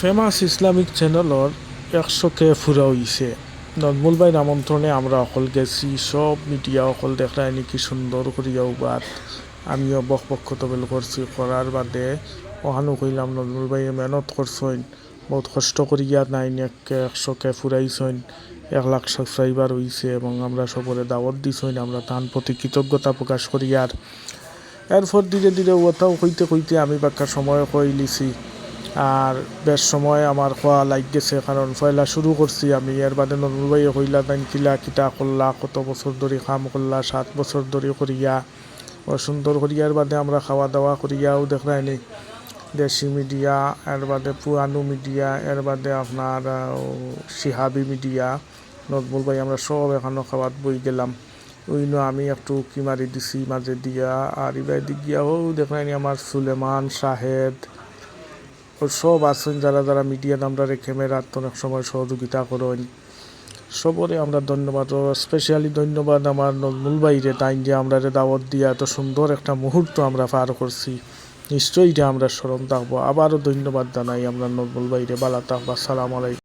Famous Islamic চ্যানেলর একশো কে ফুরা হইছে নজমুল আমন্ত্রণে আমরা অকল গেছি, সব মিডিয়া অকল দেখায় নাকি সুন্দর করিয়াও বাদ আমিও বক বক্ষ তবেল করছি করার বাদে ওহানো কইলাম নজমুল মেহনত করছেন বহুত কষ্ট করিয়া নাইন এককে একশো কে ফুরাইছেন এক লাখ সাবস্ক্রাইবার হইছে এবং আমরা সবরে দাওয়াত দিছেন আমরা তার প্রতি কৃতজ্ঞতা প্রকাশ করি আর এরপর ধীরে ধীরে ওটাও কইতে কইতে আমি বাক্কা সময় কই লিছি আর বেশ সময় আমার খোয়া লাগ গেছে কারণ পয়লা শুরু করছি আমি। এর বাদে নরমাই হইলা তাই কিলা কিতা করলা, কত বছর ধরে কাম করলা, সাত বছর ধরে করিয়া ও সুন্দর করিয়ার বাদে আমরা খাওয়া দাওয়া করিয়াও দেখাই নি। দেশি মিডিয়া, এর বাদে পুরানো মিডিয়া, এর বাদে আপনার সিহাবি মিডিয়া নজমুল ভাই আমরা সব এখানো খাওয়াত বই গেলাম। ওইন আমি একটু কি মারি দিছি, মাঝে দিয়া, আর ইবাই দিক গিয়াও দেখাইনি আমার সুলেমান শাহেদ সব আছেন যারা যারা মিডিয়াত আমরা ক্যামেরার অনেক সময় সহযোগিতা করেন। সবরে আমরা ধন্যবাদ স্পেশালি ধন্যবাদ আমার নজমুল বাইরে তাই যে আমরা দাওয়াত দিয়ে এত সুন্দর একটা মুহূর্ত আমরা পার করছি। নিশ্চয়ই এটা আমরা স্মরণ থাকব। আবারও ধন্যবাদ জানাই আমরা নজমুল বাইরে বালা থাকব আসসালামু আলাইকুম।